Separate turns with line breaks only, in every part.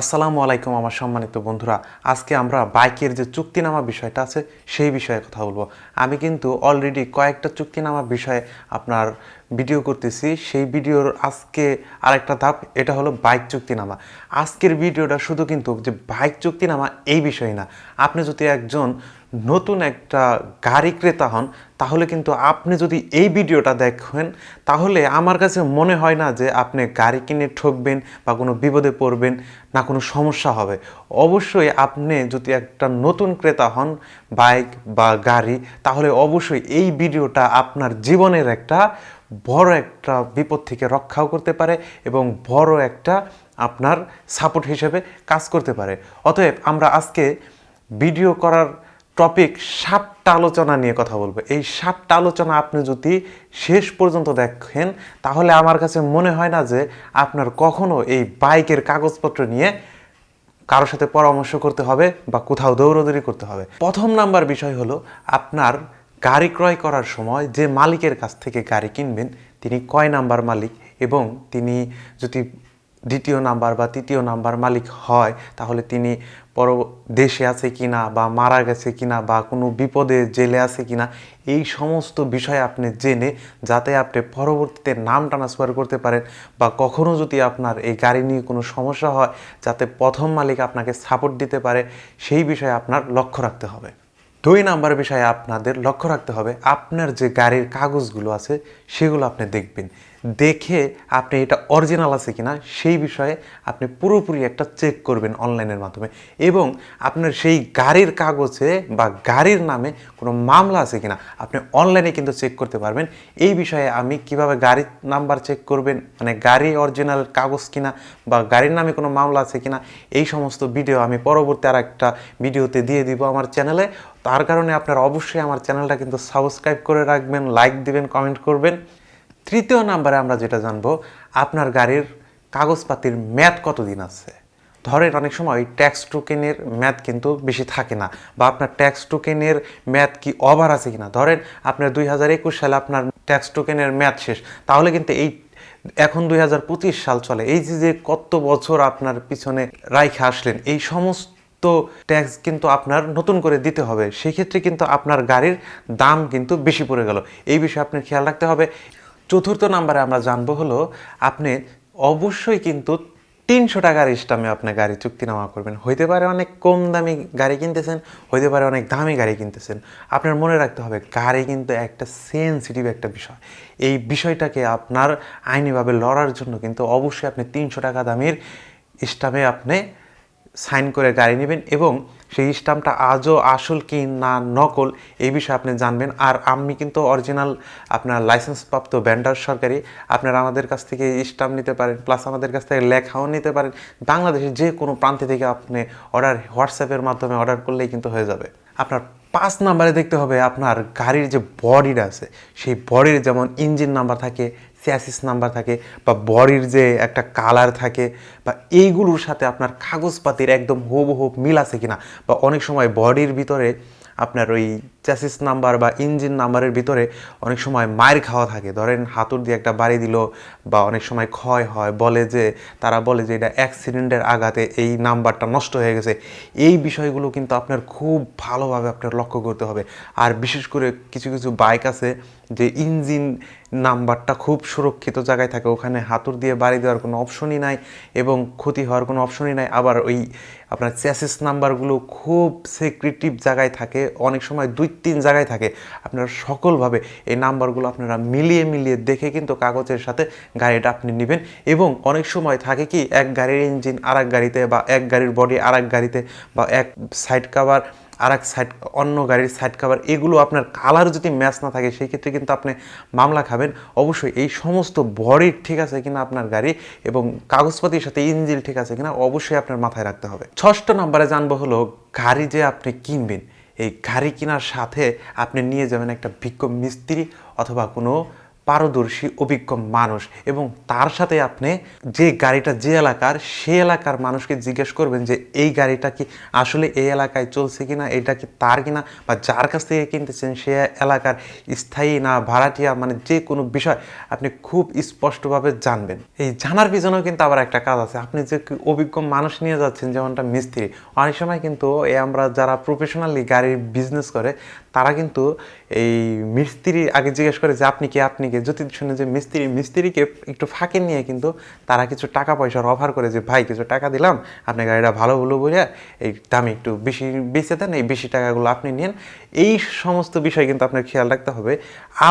আসসালামু আলাইকুম আমার সম্মানিত বন্ধুরা। আজকে আমরা বাইকের যে চুক্তিনামা বিষয়টা আছে, সেই বিষয়ে কথা বলব। আমি কিন্তু অলরেডি কয়েকটা চুক্তিনামা বিষয়ে আপনার ভিডিও করতেছি, সেই ভিডিওর আজকে আরেকটা ধাপ, এটা হলো বাইক চুক্তিনামা আজকের ভিডিওটা শুধু কিন্তু যে বাইক চুক্তিনামা এই বিষয় না। আপনি যদি একজন নতুন একটা গাড়ি ক্রেতা হন, তাহলে কিন্তু আপনি যদি এই ভিডিওটা দেখেন, তাহলে আমার কাছে মনে হয় না যে আপনি গাড়ি কিনে ঠকবেন বা কোনো বিপদে পড়বেন না, কোনো সমস্যা হবে। অবশ্যই আপনি যদি একটা নতুন ক্রেতা হন, বাইক বা গাড়ি, তাহলে অবশ্যই এই ভিডিওটা আপনার জীবনের একটা বড় একটা বিপদ থেকে রক্ষাও করতে পারে এবং বড় একটা আপনার সাপোর্ট হিসেবে কাজ করতে পারে। অতএব আমরা আজকে ভিডিও করার টপিক সাতটা আলোচনা নিয়ে কথা বলব। এই সাতটা আলোচনা আপনি যদি শেষ পর্যন্ত দেখেন, তাহলে আমার কাছে মনে হয় না যে আপনার কখনো এই বাইকের কাগজপত্র নিয়ে কারোর সাথে পরামর্শ করতে হবে বা কোথাও দৌড়দৌড়ি করতে হবে। প্রথম নাম্বার বিষয় হলো আপনার গাড়ি ক্রয় করার সময় যে মালিকের কাছ থেকে গাড়ি কিনবেন, তিনি কয় নাম্বার মালিক? এবং তিনি যদি দ্বিতীয় নাম্বার বা তৃতীয় নাম্বার মালিক হয়, তাহলে তিনি পর দেশে আছে কিনা বা মারা গেছে কিনা বা কোনো বিপদে জেলে আছে কিনা, এই সমস্ত বিষয় আপনি জেনে, যাতে আপনি পরবর্তীতে নাম ট্রান্সফার করতে পারেন বা কখনো যদি আপনার এই গাড়ি নিয়ে কোনো সমস্যা হয়, যাতে প্রথম মালিক আপনাকে সাপোর্ট দিতে পারে, সেই বিষয়ে আপনার লক্ষ্য রাখতে হবে। দুই নাম্বার বিষয়ে আপনাদের লক্ষ্য রাখতে হবে। আপনার যে গাড়ির কাগজগুলো আছে, সেগুলো আপনি দেখবেন। দেখে আপনি এটা অরিজিনাল আছে কিনা, সেই বিষয়ে আপনি পুরোপুরি একটা চেক করবেন অনলাইনের মাধ্যমে। এবং আপনার সেই গাড়ির কাগজে বা গাড়ির নামে কোনো মামলা আছে কি না আপনি অনলাইনে কিন্তু চেক করতে পারবেন। এই বিষয়ে আমি কীভাবে গাড়ির নাম্বার চেক করবেন মানে গাড়ি অরিজিনাল কাগজ কিনা বা গাড়ির নামে কোনো মামলা আছে কিনা, এই সমস্ত ভিডিও আমি পরবর্তী আর একটা ভিডিওতে দিয়ে দিব আমার চ্যানেলে তার কারণে আপনারা অবশ্যই আমার চ্যানেলটা কিন্তু সাবস্ক্রাইব করে রাখবেন লাইক দিবেন কমেন্ট করবেন। তৃতীয় নাম্বারে আমরা যেটা জানব, আপনার গাড়ির কাগজপাতির মেয়াদ কতদিন আছে? ধরেন অনেক সময় ট্যাক্স টোকেনের মেয়াদ কিন্তু বেশি থাকে না, বা আপনার ট্যাক্স টোকেনের মেয়াদ কি ওভার আছে কিনা? ধরেন আপনার দুই হাজার একুশ সালে আপনার ট্যাক্স টোকেনের মেয়াদ শেষ, তাহলে কিন্তু এই এখন দুই হাজার পঁচিশ সাল চলে, এই যে যে কত বছর আপনার পিছনে রাইখে আসলেন, এই সমস্ত তো ট্যাক্স কিন্তু আপনার নতুন করে দিতে হবে, সেক্ষেত্রে কিন্তু আপনার গাড়ির দাম কিন্তু বেশি পড়ে গেল। এই বিষয়ে আপনার খেয়াল রাখতে হবে। চতুর্থ নাম্বারে আমরা জানব হলো, আপনি অবশ্যই কিন্তু তিনশো টাকার স্টামে আপনি গাড়ি চুক্তিনামা করবেন। হইতে পারে অনেক কম দামি গাড়ি কিনতেছেন, হইতে পারে অনেক দামি গাড়ি কিনতেছেন। আপনার মনে রাখতে হবে, গাড়ি কিন্তু একটা সেন্সিটিভ একটা বিষয়। এই বিষয়টাকে আপনার আইনিভাবে লড়ার জন্য কিন্তু অবশ্যই আপনি তিনশো টাকা দামের স্টামে আপনি সাইন করে গাড়ি নেবেন এবং সেই স্টাম্পটা আজও আসল কি না নকল, এই বিষয়ে আপনি জানবেন। আর আমি কিন্তু অরিজিনাল আপনার লাইসেন্সপ্রাপ্ত ব্যান্ডার সরকারি, আপনারা আমাদের কাছ থেকে স্টাম্প নিতে পারেন প্লাস আমাদের কাছ থেকে লেখাও নিতে পারেন। বাংলাদেশের যে কোনো প্রান্তে থেকে আপনি অর্ডার হোয়াটসঅ্যাপের মাধ্যমে অর্ডার করলেই কিন্তু হয়ে যাবে। আপনার পাঁচ নাম্বারে দেখতে হবে আপনার গাড়ির যে বডিটা আছে, সেই বডির যেমন ইঞ্জিন নাম্বার থাকে স্যাসিস নাম্বার থাকে বা বডির যে একটা কালার থাকে বা এইগুলোর সাথে আপনার কাগজপাতির একদম হুবহু মিল আছে কিনা বা অনেক সময় বডির ভিতরে আপনার ওই চ্যাসিস নাম্বার বা ইঞ্জিন নাম্বারের ভিতরে অনেক সময় মায়ের খাওয়া থাকে। ধরেন হাতুর দিয়ে একটা বাড়ি দিল বা অনেক সময় ক্ষয় হয়, বলে যে, তারা বলে যে, এটা অ্যাক্সিডেন্টের আঘাতে এই নাম্বারটা নষ্ট হয়ে গেছে। এই বিষয়গুলো কিন্তু আপনার খুব ভালোভাবে আপনার লক্ষ্য করতে হবে। আর বিশেষ করে কিছু কিছু বাইক আছে যে ইঞ্জিন নাম্বারটা খুব সুরক্ষিত জায়গায় থাকে। ওখানে হাতুর দিয়ে বাড়ি দেওয়ার কোনো অপশনই নাই এবং ক্ষতি হওয়ার কোনো অপশনই নাই। আবার ওই আপনার চ্যাসিস নাম্বারগুলো খুব সিক্রেটিভ জায়গায় থাকে। অনেক সময় দুই তিন জায়গায় থাকে। আপনারা সকলভাবে এই নাম্বারগুলো আপনারা মিলিয়ে মিলিয়ে দেখে কিন্তু কাগজের সাথে গাড়িটা আপনি নেবেন এবং অনেক সময় থাকে কি, এক গাড়ির ইঞ্জিন আর এক গাড়িতে বা এক গাড়ির বডি আর এক গাড়িতে বা এক সাইড কাভার আর এক সাইড, অন্য গাড়ির সাইড কাভার, এগুলো আপনার কালার যদি ম্যাচ না থাকে সেই ক্ষেত্রে কিন্তু আপনি মামলা খাবেন। অবশ্যই এই সমস্ত বডি ঠিক আছে কিনা আপনার গাড়ি এবং কাগজপাতির সাথে ইঞ্জিন ঠিক আছে কিনা অবশ্যই আপনার মাথায় রাখতে হবে। ষষ্ঠ নম্বরে জানব হলো গাড়ি যে আপনি কিনবেন। এই গাড়ি কেনার সাথে আপনি নিয়ে যাবেন একটা বিজ্ঞ মিস্ত্রি অথবা কোনো পারদর্শী, অভিজ্ঞ মানুষ এবং তার সাথে আপনি যে গাড়িটা যে এলাকার, সে এলাকার মানুষকে জিজ্ঞেস করবেন যে, এই গাড়িটা কি আসলে এই এলাকায় চলছে কিনা? এটা কি তার কিনা? বা যার কাছ থেকে কিনতেছেন, সে এলাকার স্থায়ী না ভাড়াটিয়া মানে যে কোনো বিষয় আপনি খুব স্পষ্টভাবে জানবেন। এই জানার পিছনেও কিন্তু আবার একটা কাজ আছে। আপনি যে অভিজ্ঞ মানুষ নিয়ে যাচ্ছেন, যেমনটা মিস্ত্রি, অনেক সময় কিন্তু এই আমরা যারা প্রফেশনালি গাড়ির বিজনেস করে তারা কিন্তু এই মিস্ত্রি আগে জিজ্ঞেস করে যে, আপনি কি? আপনি কে? যদি শুনে যে মিস্ত্রি, মিস্ত্রিকে একটু ফাঁকে নিয়ে কিন্তু তারা কিছু টাকা পয়সার অফার করে যে, ভাই, কিছু টাকা দিলাম, আপনি গাড়িটা ভালো হলো বলে এই দামে একটু বেশি বেঁচে দেন, এই বেশি টাকাগুলো আপনি নিন এই সমস্ত বিষয় কিন্তু আপনার খেয়াল রাখতে হবে।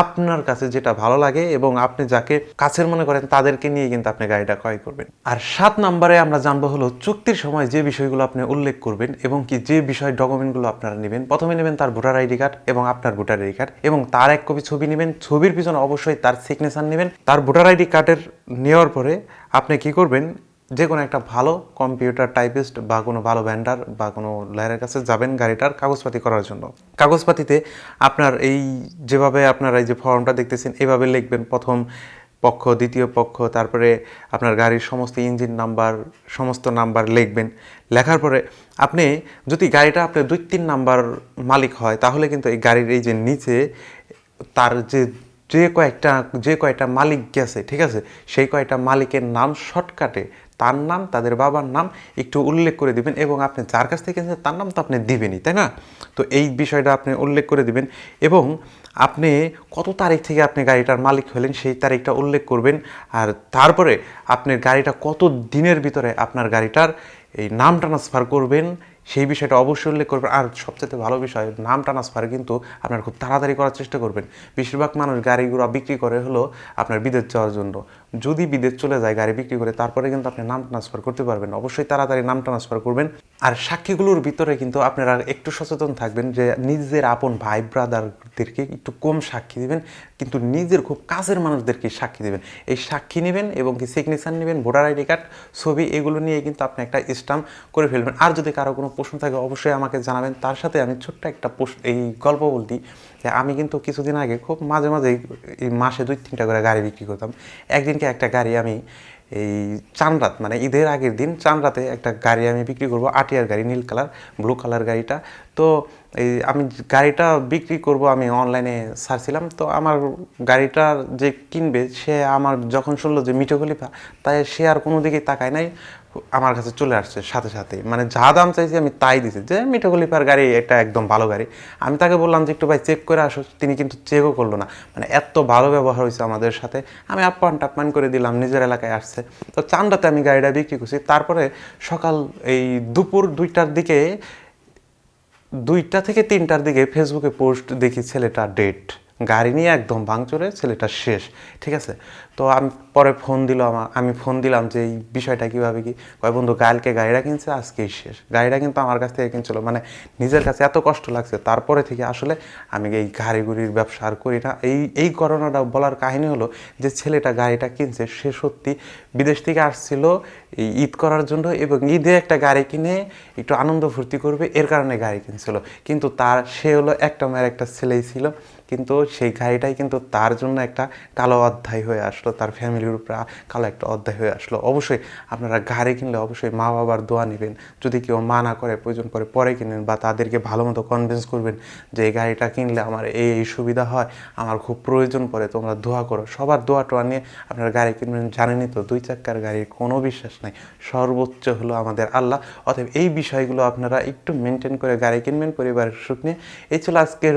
আপনার কাছে যেটা ভালো লাগে এবং আপনি যাকে কাছের মনে করেন তাদেরকে নিয়ে কিন্তু আপনি গাড়িটা ক্রয় করবেন। আর সাত নম্বরে আমরা জানব হলো চুক্তির সময় যে বিষয়গুলো আপনি উল্লেখ করবেন এবং কি যে বিষয় ডকুমেন্টগুলো আপনারা নেবেন। প্রথমে নেবেন তার ভোটার আইডি কার্ড এবং আপনার ভোটার আইডি কার্ড এবং তার এক কপি ছবি নেবেন। ছবির পিছনে অবশ্যই তার সিগনেচার নেবেন। তার ভোটার আইডি কার্ডের নেওয়ার পরে আপনি কি করবেন? যে কোনো একটা ভালো কম্পিউটার টাইপিস্ট বা কোনো ভালো ভ্যান্ডার বা কোনো লয়ারের কাছে যাবেন গাড়িটার কাগজপাতি করার জন্য। কাগজপাতিতে আপনার এই যেভাবে আপনারা এই যে ফর্মটা দেখতেছেন, এভাবে লিখবেন। প্রথম পক্ষ, দ্বিতীয় পক্ষ, তারপরে আপনার গাড়ির সমস্ত ইঞ্জিন নাম্বার, সমস্ত নাম্বার লিখবেন। লেখার পরে আপনি যদি গাড়িটা আপনার দুই তিন নাম্বার মালিক হয়, তাহলে কিন্তু এই গাড়ির এই যে নিচে তার যে যে কয়েকটা যে কয়েকটা মালিক গেছে, ঠিক আছে? সেই কয়েকটা মালিকের নাম শর্টকাটে, তার নাম, তাদের বাবার নাম একটু উল্লেখ করে দিবেন এবং আপনি যার কাছ থেকে তার নাম তো আপনি দিবেনই, তাই না? তো এই বিষয়টা আপনি উল্লেখ করে দিবেন এবং আপনি কত তারিখ থেকে আপনি গাড়িটার মালিক হলেন সেই তারিখটা উল্লেখ করবেন। আর তারপরে আপনার গাড়িটা কত দিনের ভিতরে আপনার গাড়িটার এই নাম ট্রান্সফার করবেন, সেই বিষয়টা অবশ্যই উল্লেখ করবেন। আর সবচেয়ে ভালো বিষয়, নাম ট্রান্সফার কিন্তু আপনার খুব তাড়াতাড়ি করার চেষ্টা করবেন। বেশিরভাগ মানুষ গাড়িগুলো বিক্রি করে হলো আপনার বিদেশ যাওয়ার জন্য। যদি বিদেশ চলে যায় গাড়ি বিক্রি করে, তারপরে কিন্তু আপনি নাম ট্রান্সফার করতে পারবেন। অবশ্যই তাড়াতাড়ি নাম ট্রান্সফার করবেন। আর সাক্ষীগুলোর ভিতরে কিন্তু আপনারা একটু সচেতন থাকবেন যে নিজের আপন ভাই ব্রাদারদেরকে একটু কম সাক্ষী দিবেন, কিন্তু নিজের খুব কাছের মানুষদেরকে সাক্ষী দিবেন। এই সাক্ষী নেবেন এবং কি সিগনেচার নেবেন ভোটার আইডি কার্ড ছবি, এগুলো নিয়ে কিন্তু আপনি একটা স্টাম্প করে ফেলবেন। আর যদি কারও কোনো প্রশ্ন থাকে, অবশ্যই আমাকে জানাবেন। তার সাথে আমি ছোট্ট একটা এই গল্প বলতি যে আমি কিন্তু কিছুদিন আগে খুব মাঝে মাঝে এই মাসে দুই তিনটা করে গাড়ি বিক্রি করতাম। একদিনকে একটা গাড়ি আমি এই চানরাত মানে ঈদের আগের দিন চানরাতে একটা গাড়ি আমি বিক্রি করব, আটিয়ার গাড়ি, নীল কালার, ব্লু কালার গাড়িটা। তো এই আমি গাড়িটা বিক্রি করব আমি অনলাইনে সারছিলাম, তো আমার গাড়িটা যে কিনবে সে আমার যখন শুনলো যে মিঠো খলিফা, তাই সে আর কোনো দিকেই তাকায় নাই। আমার কাছে চলে আসছে সাথে সাথে মানে যা দাম চাইছি আমি তাই দিছি। যে মিঠো খলিফার গাড়ি এটা একদম ভালো গাড়ি। আমি তাকে বললাম যে, একটু ভাই চেক করে আসো। তিনি কিন্তু চেকও করল না। মানে এত ভালো ব্যবহার হয়েছে আমাদের সাথে। আমি আপ্যান টাপ্যান করে দিলাম, নিজের এলাকায় আসছে। তো চান্দাতে আমি গাড়িটা বিক্রি করছি। তারপরে সকাল এই দুপুর দুইটার দিকে, দুইটা থেকে তিনটার দিকে ফেসবুকে পোস্ট দেখি ছেলেটা ডেট গাড়ি নিয়ে একদম ভাঙচুরে ছেলেটা শেষ, ঠিক আছে? তো আমি পরে ফোন দিল আমার আমি ফোন দিলাম যে এই বিষয়টা কীভাবে কি? কয়, বন্ধু, কালকে গাড়িটা কিনছে, আজকেই শেষ। গাড়িটা কিন্তু আমার কাছ থেকে কিনছিল মানে নিজের কাছে এত কষ্ট লাগছে। তারপরে থেকে আসলে আমি এই গাড়ি গুড়ির ব্যবসা আর করি না। এই এই করোনাটা বলার কাহিনী হলো যে ছেলেটা গাড়িটা কিনছে, সে সত্যি বিদেশ থেকে আসছিল এই ঈদ করার জন্য এবং ঈদে একটা গাড়ি কিনে একটু আনন্দ ফুর্তি করবে, এর কারণে গাড়ি কিনছিল। কিন্তু তার, সে হলো একটা মেয়ের একটা ছেলেই ছিল। কিন্তু সেই গাড়িটাই কিন্তু তার জন্য একটা কালো অধ্যায় হয়ে আসলো, তার ফ্যামিলির উপরে কালো একটা অধ্যায় হয়ে আসলো। অবশ্যই আপনারা গাড়ি কিনলে অবশ্যই মা বাবার দোয়া নেবেন। যদি কেউ মানা করে, প্রয়োজন করে পরে কিনেন বা তাদেরকে ভালো মতো কনভিন্স করবেন যে এই গাড়িটা কিনলে আমার এই এই সুবিধা হয়, আমার খুব প্রয়োজন পড়ে, তোমরা দোয়া করো। সবার দোয়া টোয়া নিয়ে আপনারা গাড়ি কিনবেন, জানেনই তো দুই চাক্কার গাড়ির কোনো বিশ্বাস নাই। সর্বোচ্চ হলো আমাদের আল্লাহ। অতএব এই বিষয়গুলো আপনারা একটু মেনটেন করে গাড়ি কিনবেন, পরিবারের সুখ নিয়ে। এই ছিল আজকের